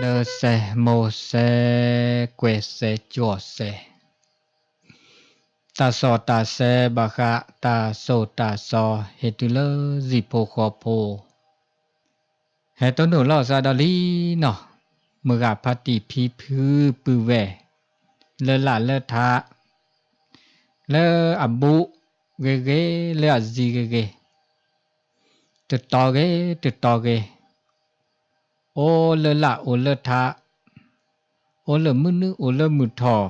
Nơ xe mô xe quê xe chùa xe တာစောတာဆဲဘခတာစောတာစောဟေတုလဇိဖိုခောဖိုဟေတုနုလောစာဒလီနောမကဖတိဖီဖူပူဝဲလလလထလေအဘူဂေဂေလေအဇီဂေဂေတတော်ဂေတတော်ဂေအိုလလအိုလထအိုလမနုအိုလမုထော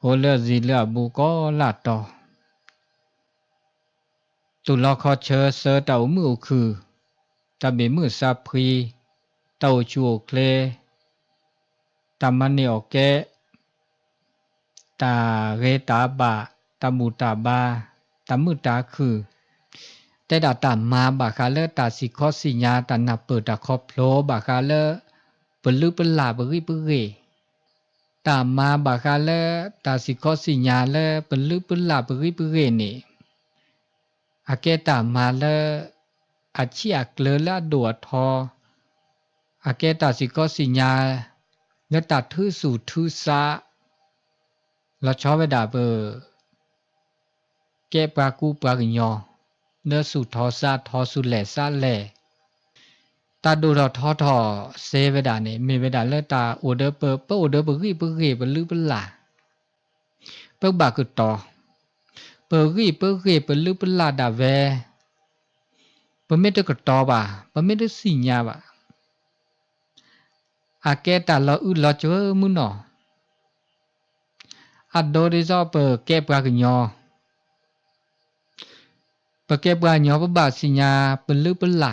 ปือแวเลละเลทะเลอจีเกเกตตอเกตตอเกโอเลละโอเลทะโอเลมุนึโอเลมุทอโอเลซีเลบูก็ละตอตุลอคอเชอเซตามือคือตาเบมือซาพรีตาจูโอเคลตามันเนอเกตาเรตาบะตามูตาบาตามือตาคือ แต่ดาตามมาบาคาเลตาสิคอสิญาตานับเปิดตาคอโพลบาคาเลเปลือเปลาบริบริ ตามมาบาคาเลตาสิคอสิญาเลเปลือเปลาบริบรินี่อาเกตามมาเลอาชีอักเลละดัวทออาเกตาสิคอสิญาเลตาทือสู่ทื่อซาเราชอบเวดาเบอเก็บปากูปากญอเนื้อสุทอซาทอสุแหล่ซาแหล่ တာတုတော့ထောထောဇေဝဒာနေမေဝဒာလက်တာအိုဒပပိုဒပခိပခိပလူပလာပုပ္ပကတောပခိပခိပလူပလာဒါဝဲပမေတကတောပါပမေတစီညာပါအကဲတာလောဥလောကျွမုနောအဒောရေဇောပကဲပကညောပကဲပညောပပစီညာပလူပလာ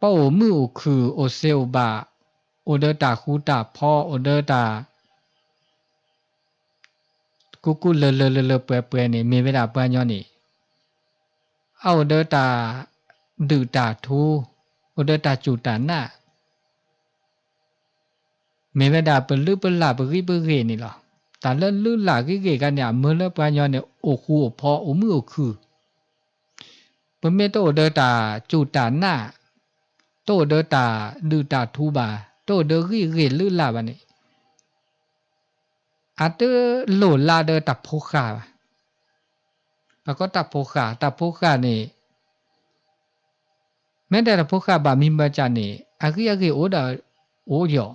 ป้ามือคือโอเซลบาโอเดอตาคูตาพ่อโอเดอตากูกูเลเลเลเลเปื่เปื่นี่มีเวลาเปลี่อย่อนี่เอาเดอตาดือตาทูโอเดอตาจูตาหน้ามีเวลาเปลือเปื่ลาเปลือรีเปื่อเรนี่หรอตาเลื่อนลื่นหลากี่เกกันเนี่ยเมื่อเลื่อเปลี่ยนเนี่ยโอคูโอพ่อโอ้มือโอคือเป็นเมตโตเดอตาจูตาหน้า โตเดตาดูตาทูบาโตเดรีเรลือลาบานี่อาเตโหลลาเดตับโพคาปาก็ตับโพคาตับโพคานี่แม้แต่ตับโพคาบามิมบาจานี่อากิอากิโอดาโอเยอ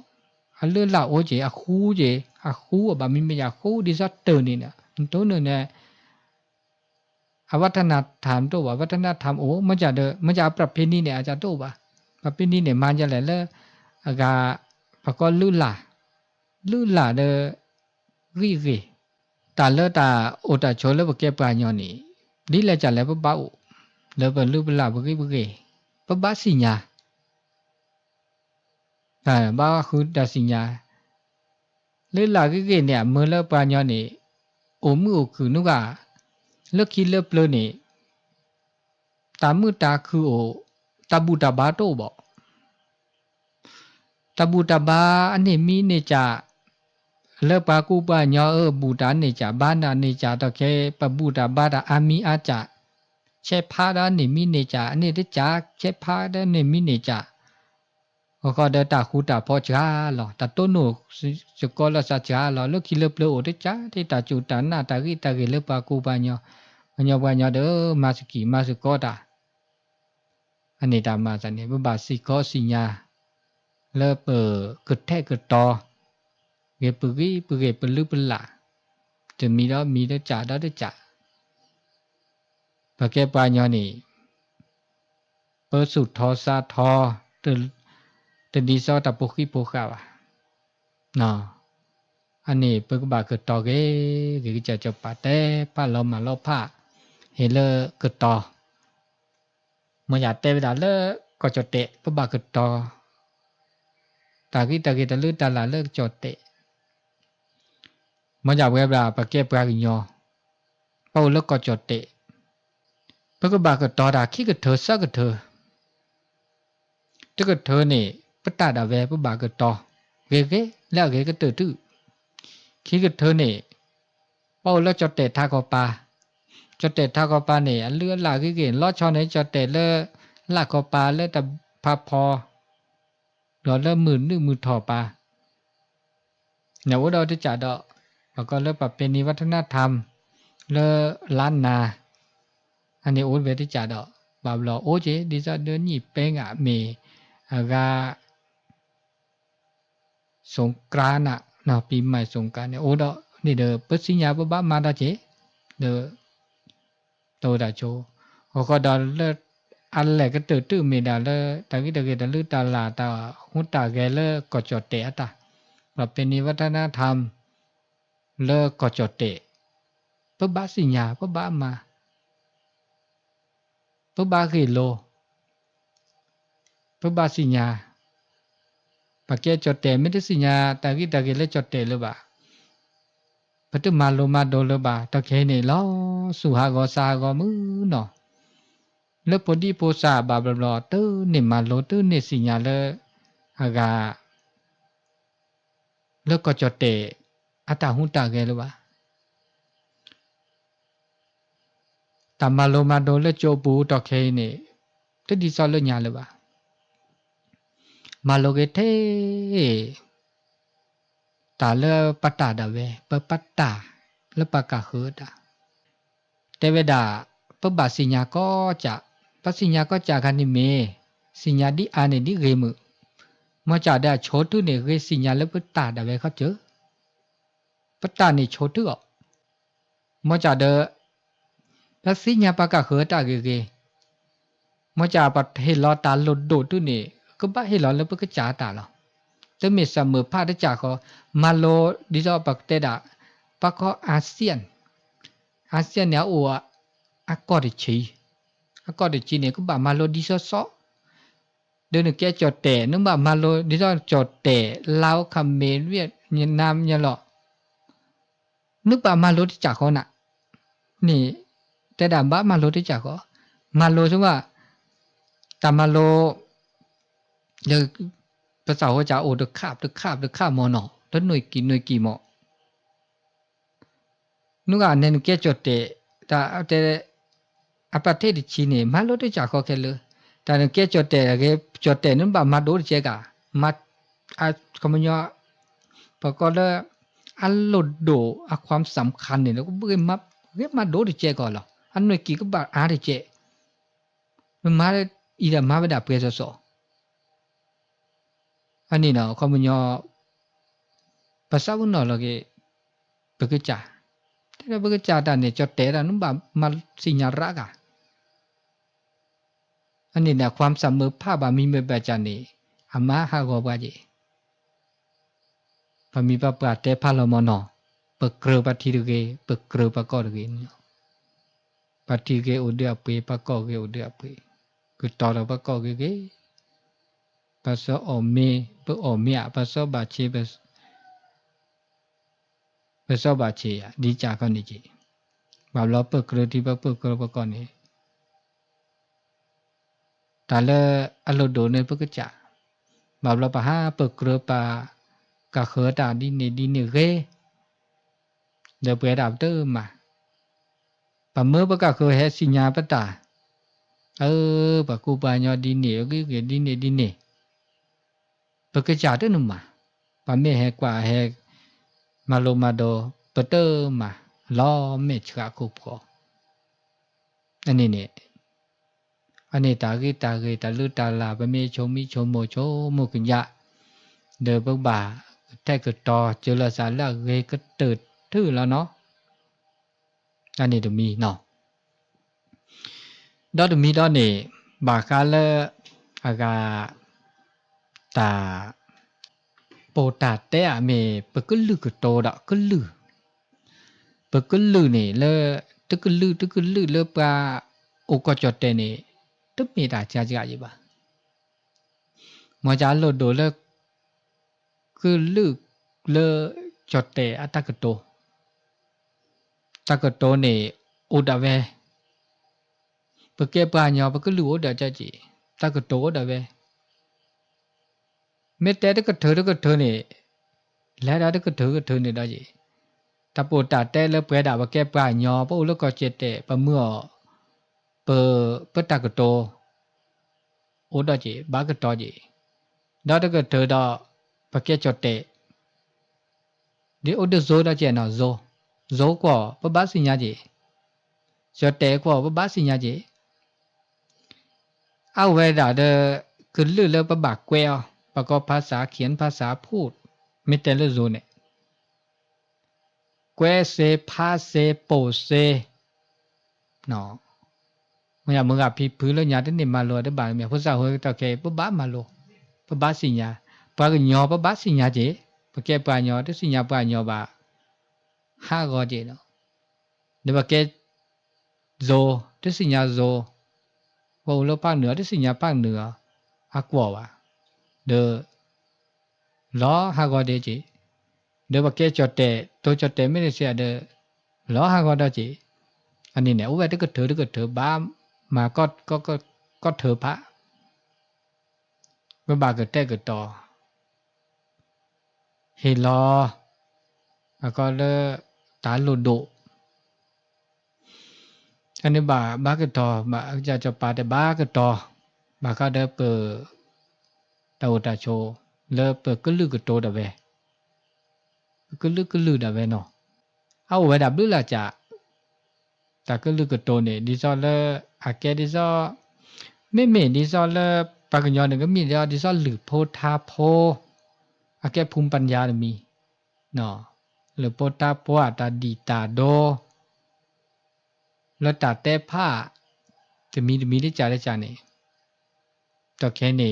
อาเลือลาโอเจอาคูเจอาคูบามิมบยากคูดิซัตเตอร์นี่นะตัวหนึ่งเนี่ยวัฒนธรรมตัววัฒนธรรมโอ้มันจะเดอมันจะประเพณีเนี่ยอาจารย์ตัวปะ မပိနိနေမကြလဲလေအကဘကောလူလာလူလာတဲ့ရီရီတာလတာအိုတာချိုလဘကေပါညောနီဒီလက်ကြလဲပပအိုလဘလူပလာဘကေဘကေပပစီညာအဲဘာခုတစီညာလေလာကေကေနေမလပါညောနီအိုမှုခုနုကလက်ကီလပလနေတာမှုတာခုအို တပုတဘာတော့ပေါ့တပုတဘာအနေမီနေကြလက်ပါကုပညောအဘူတာနေကြဘာနာနေကြတော့ခဲပပုတဘာတာအာမီအားကြချက်ဖားတာနေမီနေကြအနေတကြချက်ဖားတဲ့နေမီနေကြဟောကဒတာခုတာဖောချာလောတတုနုစကောလစချာလောလခိလပလောတကြတေတာကျူတနာတာဂိတာဂိလပကုပညောမညောပညောဒေမစကီမစကောတာ အနေတာမစနေဘဘစီကောစီညာလေပကတဲ့ကတော်เกปกีปเกปลุปละจะมีတော့มีတော့ကြာတော့ကြာပကေပါညောနေ ปิดสุดทอซาทอตึตึดีซอตะปุกิปุกะวะနော်အနေပကဘာကတော်ကေဒီကြကြပါတဲ့ပါလောမလောဖဟေလကတော်မရတဲ့ mà giả tê đã lỡ có cho tệ có bà cực to. Ta khi ta khi ta lỡ ta là lỡ cho tệ. Mà nhà web là bà kia bà nhỏ. Bao lỡ có cho tệ. Bà cứ bà cực to đã khi cực thơ sao cực thơ? Tức cực thơ này bất ta đã về bất bà cực to. Ghê ghê là ghê cái từ tự khi cực thơ nè, bao lỡ cho tệ tha có bà. จดเตทากปาเนี่ยเลือหลาคือเกณฑ์ลอดชอในจดเตเลหลักกปาเลแต่พาพอหลอเริ่มมือนึกมือถอปาเนี่ยว่าเราที่จ่าดอกแล้วก็เริ่มปรับเป็นนิวัฒนธรรม เลล้านนา อันนี้โอ้เวทีจ่าดอกบาบลอโอ้เจดิซาเดินหนีเป็นอะเมอากาสงกรานอะนาะปีใหม่สงกรานเนี่ยโอ้ดอกนี่เด้อปัสสิญญาบะบะมาดาเจเด้อ ตัดาโจโอก็ดาเลอันแหลก็ตื่นตื่นมีดาเลตากิดาเกดาลือตาลาตาหุตาแกเลกอจดเตะตาเราเป็นนิวัฒนธรรม เลกอจดเตะปุ๊บบาสิญาปุ๊บบามาปุ๊บบาะกิโลปุ๊บบาสิญาปากแกจดเตะไม่ได้สิญาตากิดาเกเลจดเตะหรือเปล่า ပတုမာလိုမဒေါ်လပါတခဲနေလောစုဟာကောစာကောမှုနော်လေပတိပိုစာဘာဘလောတူနေမလိုတူနေစီညာလေအကလေကကြတဲ့အတဟုတကဲလို့ပါတမလိုမဒေါ်လေချိုဘူးတခဲနေတတိစောလညာလို့ပါမလိုကေသေး ตาเลปตาดาเวเปปตาเลปกะเฮดาเตเวดาเปบาสิญาก็จะปสิญญาก็จะกันนิเม สิญญาดิอานิดิเรมุมอจากไดาโชตุเนเรสิญญาเลปตาดาเวเขาเจอปตานี่โชตุอะมอจากเดปสิญญาปกะเฮตาเกเกมอจากปะเฮลอตาลดโดตุเนก็บะเฮลอเลปกะจาตาลอ ตมิสมือพาดจากขมาโลดิโซปักเตดะปะก็อาเซียน อาเซียนเนี่ยอัวอากอดิชีอากอดิชีเนี่ยก็บ่ามาโลดิโซโซเดินหนึ่งแกจอดแต่นึกบ่ามาโลดิโซจอดแต่ลาวคำเมนเวียดเวียนามเนี่ยหรอนึกบ่ามาโลดิจากเขาน่ะ นี่ แต่ดาบ้ามาโลดิจากเขามาโลใช่ว่าต่มาโลเด ภาษาหัวจ๋าโอเดือข้าบเดือข้าบเดือข้าบมอหนอแล้วหน่วยกี่หน่วยกี่หมอนุกอ่าเนี่ยนุกแกจดเตะแต่แต่ประเทศจีนเนี่ยมาลดได้จากเขาแค่เลยแต่นุกแกจดเตะแกจดเตะนั่นแบบมาดูดเจ๊กามาอาคำย่อประกอบด้วยอันหลุดโดอความสำคัญเนี่ยเราก็เบื่อมาเรียกมาดูดเจก่อนหรออันหน่วยกี่ก็บาอาดเจมันมาอีดามาไปดับเพื่อสอ 아니나 가면요 바사운나 러게 버그자 내가 버그자다네 저 때라는 말 시냐라가 아니나 괌삼머 파바 미메바자니 아마 하고 바지 바미바 바테 팔로모노 버그르 바티르게 버그르 바거르게 바티게 오드아페 바거게 오드아페 그 따라 바거게 bà sơ ổ mê bà ổ mẹ bà sơ bà chê bà bà sơ bà chê đi chả con đi chị. Bà lo bà cơ thì bà bà cơ bà con đi ta lơ alo lô đồ nơi bà cơ chả. Bà lo bà ha bà cơ bà cả khớ ta đi nè đi nè ghê. Giờ bé đạp tơ mà. Bà mơ bà cả khớ hết xì nhà bà ta ơ, bà cô bà nhỏ đi nè cái cái đi nè đi nè pekerja tu numa pame he kwa he malomado peter ma lo me chua anh po ani anh ani ta gi ta gi ta lu ta lả, bà mẹ chom mi chom mồ chom mồ kinh ya đời ba bà tai ko trò chu là sa là ge ko tu thứ là nó anh ani to mi nó, đó to mi đó nè bà ca lơ à gà ta bồ tà tế à mẹ bờ cứ lư cứ tô đó cứ lư. Bờ cứ lư này là tức cứ lư tức cứ lư là ba ô có cho thế này tức mẹ đã cha gì ba, mà cha lô đồ là cứ lư là cho thế à ta cứ tô. Ta cứ tô này ô đã về bờ kia ba nhỏ bờ cứ lư ô đã cha chị ta cứ tô đã về မေတ္တတကထရကထနေလာတာတကထကထနေတော့ကြီးတပိုတာတဲလပွဲတာဘကဲပညောပို့လကကျက်တဲ့ပမောပပတကတောဩဒကြီးဘာကတော်ကြီးဒါတကထတော့ဘကဲကျတဲ့ဒီဩဒဇောတဲ့နော်ဇောဇောကပပစညာကြီးရတဲကပပစညာကြီးအဝဲတာတဲ့ကလလပပကွဲအောင် ประกอบภาษาเขียนภาษาพูดมิเตลซูเนี่ยแกเซพาเซโปเซเนาะเมื่อมึงกับพี่พื้นแล้วยาที่นี่มาโลได้บานเมียพุทธาเฮตะเกปบ้ามาโลปบ้าสิญาปากญอปบ้าสิญาเจปแกปาญอที่สิญาปาญอบาห้ากอเจเนาะเดี๋ยวปแกโซที่สิญาโซวงลบภาคเหนือที่สิญาภาคเหนืออากวว่า อดจิอันนี้เนี่ยอุบะตกเถอตกเถอบ้ามาก็ก็ก็ก็เถอพระก็บากแต่ก็ต่อเฮลอแล้วก็เลตาลโดอันนี้บาบากตอบาจะจะปาแต่บากตอบาก็ได้เปิดตาตาโชเลเปิดกลึกโตดะเวกลึกกลึดะเวเนาะเอาเวดาบลึละจะตากลึกโตเนี่ยดิซอเลอ တော်တချိုလေပကလုကတော်တပဲကလုကလုတပဲနော်အဝဲတာဘလူလာကြတကလုကတော်နေဒီစောလေအကဲဒီစောမေမေဒီစောလေပကညောနေကမိတယ်ဒီစောလူဖိုသာဖိုအကဲဖုံပညာမီနော်လေပိုတာပွာတာဒီတာဒောလတတဲဖတမီတမီလေးကြားလဲကြားနေတော့ခဲနေ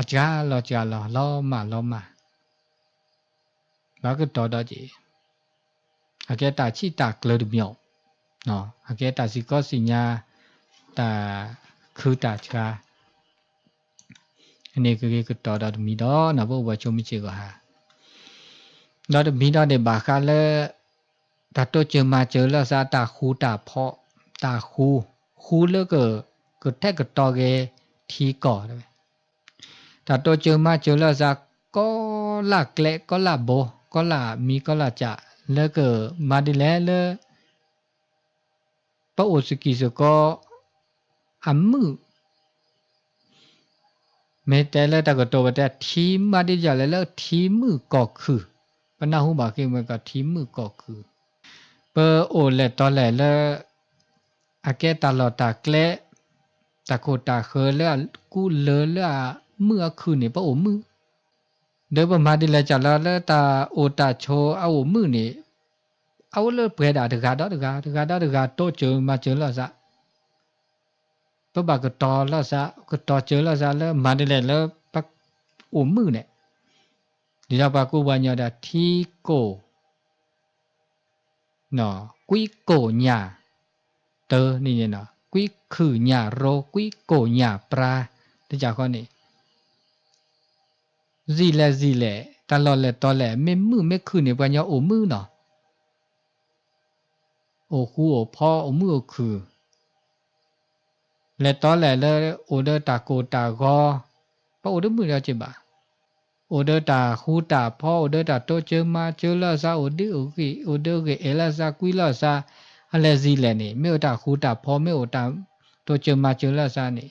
အကြာလောကြာလောလောမလောမဘာကတော်တော်ကြီးအကဲတာချိတာကလဒမြောနော်အကဲတာစီကောစီညာတာခူတာချာအနေကလေးကတော်တော်မီတော့နဘောဘချုံမချေကဟာတော့မီတော့တဲ့ဘာခါလဲတတ်တော့ချေမချေလစာတာခူတာဖော့တာခူခူလကကထက်ကတော်ကေထီကောတယ် ถ้าตัวเจอมาเจอแล้วจะก็ละเกลก็ละโบก็ละมีก็ละจะแล้วก็มาดีแล้วเลยปะโอสกิสก็อัมมือเม่แต่ละตะกตัวแต่ทีมมาดิจ่าแล้วทีมือก็คือปัญหาหูบากิมันก็ทีมือก็คือเปอร์โอเลตอนแรหลละอาเกตลอดตากเละตะโคตาเคอแล้วกู้เลอแล้ว มือคืนนี่ปะโอมือเดบมาดิแลจาลาละตาโอตาโชเอามือนี่เอาเลเปรดาตกาดอตกาตกาดอตกาโตเจอมาเจอละซะปะบากตอละซะก็ตอเจอละซะละมาดิแลละปักโอมือเนี่ยဒီတော့ပါကိုဘာညာတာထီကိုနော်ကွီကိုညာเตอนี่เนี่ยเนาะကွီคือญาโรကွီကိုညာปราတကြခေါနေ ဇီလက်ဇီလက်တလော့လက်တော့လက်မင်မှုမခုနေပွားညောအိုမှုနော်အိုခုအိုဖောအိုမှုအိုခုလက်တော့လက်လဲအိုဒတာကိုတာကောပို့အိုဒမှုရချင်ပါအိုဒတာဟူတာဖောအိုဒတာတော့ချေမာချေလဆာအိုဒီအိုကီအိုဒိုကေအလဆာကွီလဆာအလက်ဇီလက်နေမြို့တာဟူတာဖောမြို့တာတော့ချေမာချေလဆာနေ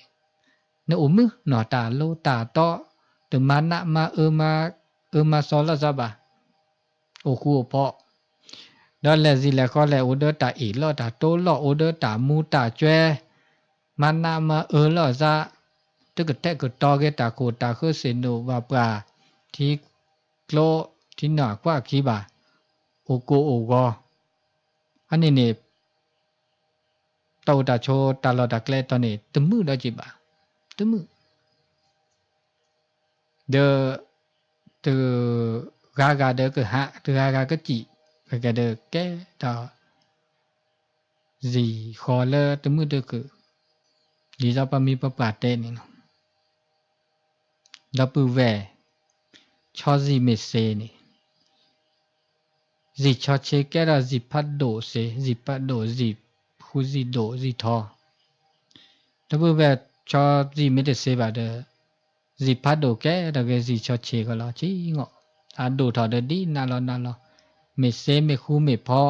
နော်အိုမှုနော်တာလိုတာတော့ từ mà nạ mà ơ mà ơ mà xó là ra bà ô khu ô bọ đó là gì là có lẽ ô đơ tả ý lọ tả tố lọ ô đơ tả mu tả chue mà nạ mà ơ lọ ra tức cái tệ cái to cái tả cổ tả khơ xế nổ và bà thì lô thì nả quá khí bà ô cô ô gò anh này nè tàu tả chô tả lọ tả kle tỏ nè tấm mưu đó chị bà tấm mưu the từ ra ra đỡ cái hạ từ ra ra cái chỉ ra ra đỡ cái đó gì khó lơ từ mưa đỡ cử lý do ba mi ba bà tên này nó đó bự về cho gì mệt xê này gì cho chế cái là gì phát đổ xê gì phát đổ gì khu gì đổ gì thò đó bự về cho gì mệt xê bà đỡ စေပါတဲ့ဇီဖတ်ဒိုကဲတကယ်ဇီချောချေကလာချီငောအာဒိုထောတဲ့ဒီနာလောနာလောမေစေမေခူမေဖော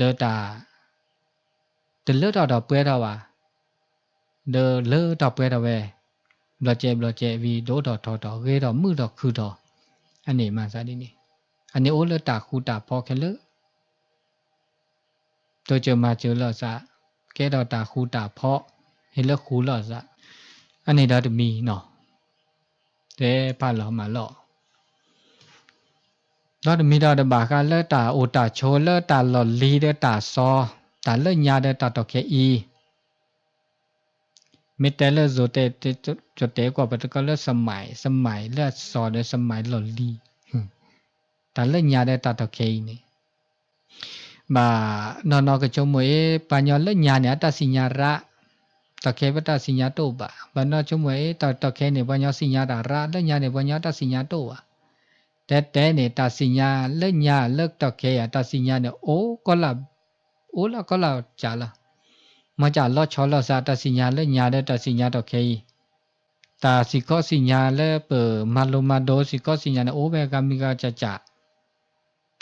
ဒေတာတလွတ်တော့တော့ပွဲတော့ပါဒေလွတ်တော့ပွဲတော့ပဲဘလကျဲဘလကျဲပြီးဒိုးတော့ထော်တော့ရဲတော့မှုတော့ခုတော့အနေမှစားဒီနေအနေအိုးလတာခုတာဖော်ခလတို့ကြမှာကျလောစားကဲတော့တာခုတာဖော်ဟဲလခုလောစားအနေတော့တမီနော် တဲ့ပါလောမလောတော့မိတော့တပါကလက်တာအိုတာချောလက်တာလော်လီတဲ့တာစောတာလက်ညာတဲ့တာတော့ခဲဤမေတ္တာလက်ဇိုတဲ့ကျတဲ့ကဘတ်ကလက်စမိုင်စမိုင်လက်စောတဲ့စမိုင်လော်လီတာလက်ညာတဲ့တာတော့ခဲနေဘာနော်နော်ကချုံမွေးပညာလက်ညာနဲ့တသိညာရ ตัดสิญาระตะเคปตัดสิญาโตบะบานอจมวยตะตะเคนี่ปัญญาสิญาดาระเลญาเนี่ยปัญญาตัดสิญาโตบะแต่แต่เนี่ยตัดสิญาเลญาเลิกตะเคอ่ะตัดสิญาเนี่ยโอ้ก็ละโอ้ละก็ละจาละมาจาลอชอลอซาตัดสิญาเลญาได้ตัดสิญาตะเคတာစီကောစီညာလဲပမလိုမဒိုစီကောစီညာနဲ့အိုးဘဲကမိကကြကြ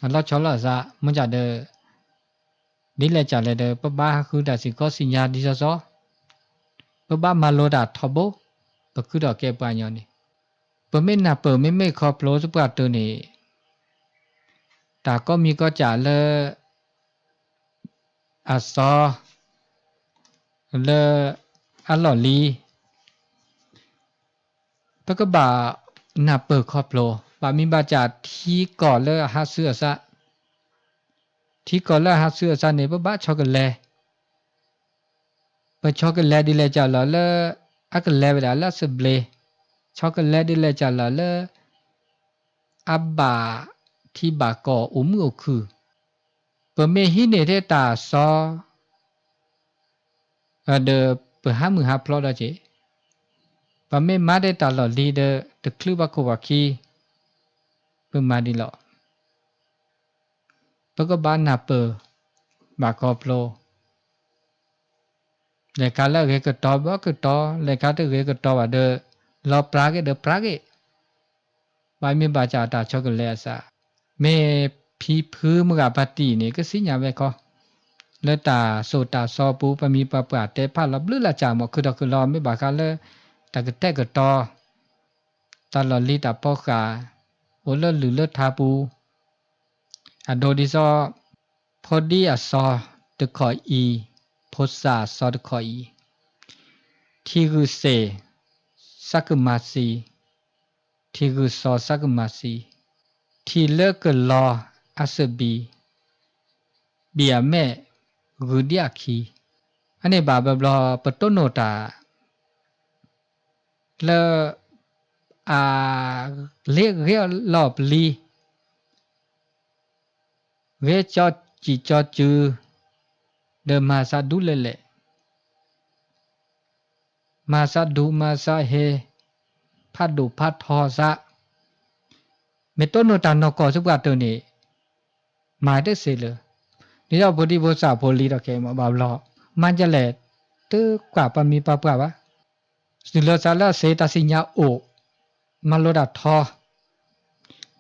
အလောချောလာစာမကြတဲ့ဒီလက်ကြလဲတဲ့ပပခုတာစီကောစီညာဒီစောစော ပပမလိုတာထဘပခုတော့ကဲပညောနေပမေနာပမေမေခေါပလိုစပတ်တနေတာก็มีก็จะเลအစောเลအလော်လီปกบาหนาเปิดครอบโลบามีบาจาที่ก่อเลอหาเสื้อซะที่ก่อเลอหาเสื้อซะเนี่ยบ้าช็อกโกแลตปช็อกโกแล ချောကလက်ဒီလက်ကြလာလအကလက်ဗလာလစဘလေချောကလက်ဒီလက်ကြလာလအဘာတိဘာကောဥမှုခုပမေဟိနေတဲ့တာစောအဒပဟာမဟာဖလောဒချေပမေမတဲ့တာလောလီဒတကလူဘကိုဘခီပမာဒီလောပကဘာနာပဘာကောဖလော le kala ge ke to ba ke to le ka te ge ke to ba de lo pra ge de pra ge ba mi ba cha ta cho ke le sa me phi phư mu ga ba ti ni ke si nya ve ko le ta so ta so pu pa mi pa pa te pha la blu la cha mo khu da khu lo mi ba ka le ta ke te ke to ta lo li ta po ka o le lu le tha pu a do di so พอดีอัศอตะขออี โพสาซอตะขออีทีกุเซสักมาซีทีกุซอสักมาซีทีเลกะลออาสบีเบียแม่กุดิอาคีอันนี้บาบบลอปะต้นโนตาเลอาเรียกเรียหลอบลีเวจอจีจอจือ เดมาซาดูเลเลมาซาดูมาซาเฮพัดดูพัดทอซะเมต้นโนตานอกอสุกาตัวนี้มาได้เสเลยนี่เราบดีบสาโพลีดอกแกมาบาบลอมันจะแหละตื้อกว่าปมีปะปะวะสิลซาลาเซตาสิญญาโอมาโลดาทอ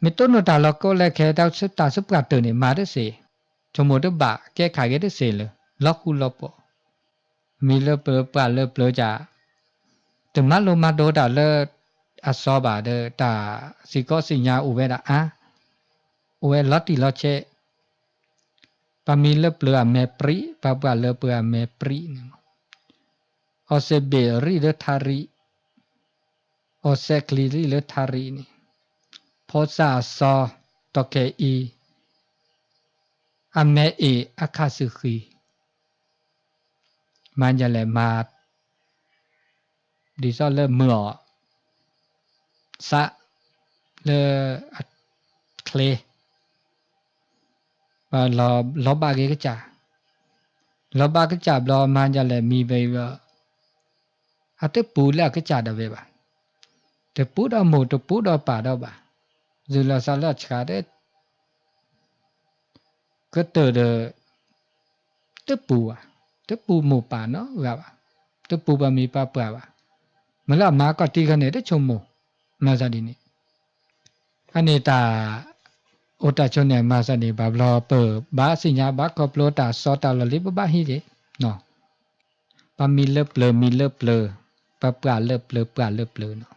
มิตุนตาลก็เลแค่ดาวสุตาสุปกาตื่นมาได้สิจมูกบะแก้ไขกันได้สิเลย ล็อกคูล็อปมีเลเปลือปลาเลเปลือจ่าถึงมาลงมาโดดาเลอัอบาเดตาสิก็สิญาอุเวดาอะอุเวลติลเชปามีเลเปลือเมปริปาบาเลือเปลือเมปริออเซเบรีเลทารีออเซคลีรีเลทารีนี่พอซาซอตเกอีอเมเออาคาสุคี mà nhà lệ mà đi do lơ mửa xã lơ à, cle và lò lò ba cái cái chả. Lò ba cái chả lò mà nhà lệ mi về vợ. À tới là cái chả đã về bà. Tới bù đó một tới bù đó bà đó là sao là chả đấy. Cứ từ từ tới à. တပူမို့ပါနော်ကပါတပူပါမိပါပါပါမလမာကတိခနဲ့တချုံမို့မဇာဒီနေအနေတာဩတာချုံနေမဇာဒီဘာဘလောပဘာစညာဘာကပလောတာစောတာလလိပပဟိလေနော်ပမီလပလမီလပလပပလလပလပလပလနော်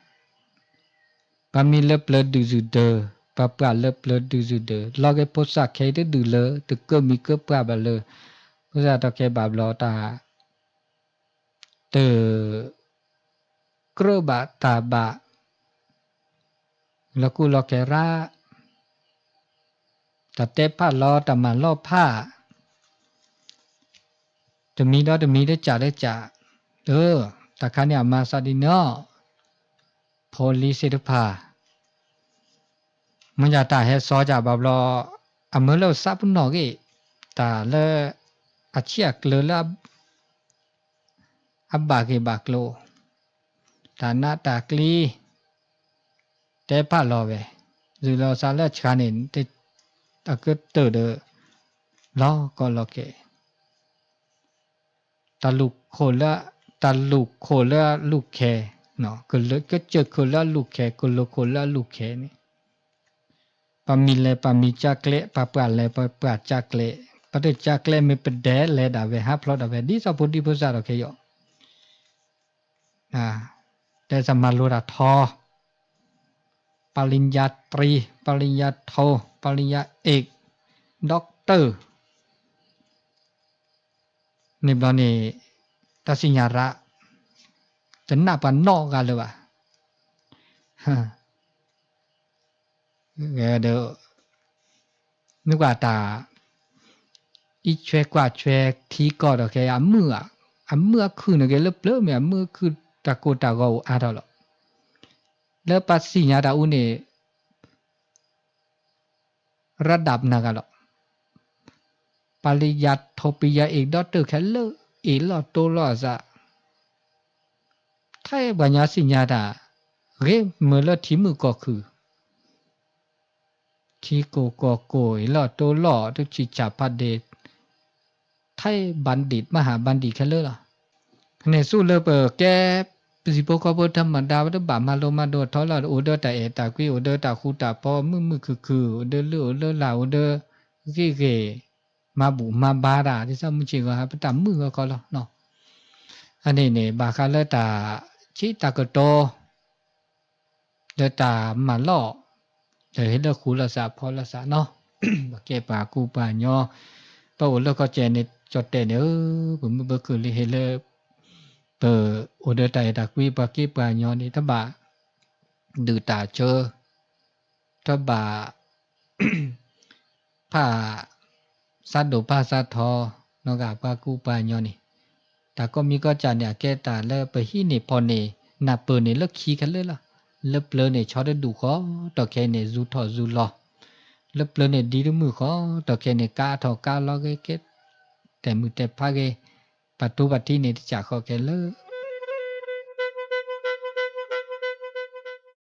ပမီလပလဒူဇူဒပပလလပလဒူဇူဒလောကေပုစခဲတဒူလတကမီကပဘလ ပုစတကေဘာဘလောတာတေကရဘတာဘလကုလကေရာတတေဖလောတမလောဖတမီတော့တမီတဲ့ကြတဲ့ကြเออตะคันเนี่ยมาซาดิเนาะพอลีสิตพามันจะตาเฮซอจาบอบลออมโลซับนอกิตาเลอาเชียกเลลอับบาเกบากโลตานาตากลีแต่พะล achiak le la abba ke bak lo dana takli te pa lo ve zu lo sa le chanin te akut te de lo ko lo ke ta luk ko la ta luk ko la luk ke เนาะก็เลยก็เจอคนละลูกแขกคนละคนละลูกแขนี่ปามีเลยปามีจักเละปาปาเลยปาปาจักเละ เตจักเลไม่ปะเดเลดาเวฮะพลอดาเวดิสะพุทธิพุทธะโอเคယောอ่าแต่สมาโลดาทอปริญญาตรี ปริญญาโทปริญญาเอกด็อกเตอร์นี่บอนี่ตัสิญาระจะหนับปานนอกกันเลยวะฮะเออเดี๋ยวนึกว่าตา อีช่วยกว่าช่วยทีก่อดอกแกอ่ะเมื่ออ่ะเมื่อคืนเนี่ยแกเลิบเลิบเนี่ยเมื่อคือตะโกตะโกอาดอล แล้วปัสสิญาดาอุนี่ระดับนะกันหรอกปริยัติโทปิยาเอกดอตเตอร์แคลเลอร์อีหลอโตหลอซะถ้าบัญญาสิญาดาเรเมื่อละทีมือก็คือ ทีโกโกโกอีหลอโตหลอทุจิจาพัดเด ไทยบัณฑิต มหาบัณฑิตแคลเลอร์ล่ะในสู้เลเปอแก สิโปกบธรรมดาวัตบามาโลมาโดทอลาโอเดอตาเอตากุโอเดอตาคูตาปอมึมึคือคือโอเดอลือโอเดอลาโอเดอเกเกมาบุมาบาดาที่ซะมุจิก็ฮะปตามึก็ก็ลเนาะอันนี้เนี่ยบาคาเลตาจิตากโตเดตามาล่อเดเฮเดคูลาสะพอลาสะเนาะบาเกปากูปาญอ ปอเลก็เจนจอดเตเนเออผมบ่คือลิเฮเลเปออเดตายตะกุยปะกิปะญอนี่ตะบะดือตาเจอตะบะผ้าสัตโดผ้าสัตทอนอกาปะกูปะญอนี่ตาก็มีก็จะเนี่ยแกตาเลไปฮีนี่พอนี่นาเปิดนี่เลิกขี้กันเลยล่ะเลิกเปลเนี่ยชอดดูขอตอแค่เนี่ยซูทอซูลอเลิกเปลเนี่ยดีดมือ ขอตอแค่เนี่ยกาทอกาลอเกเกแต่มือแต่พาเกประตูปัตติเนี่ยจะขอแกเลอ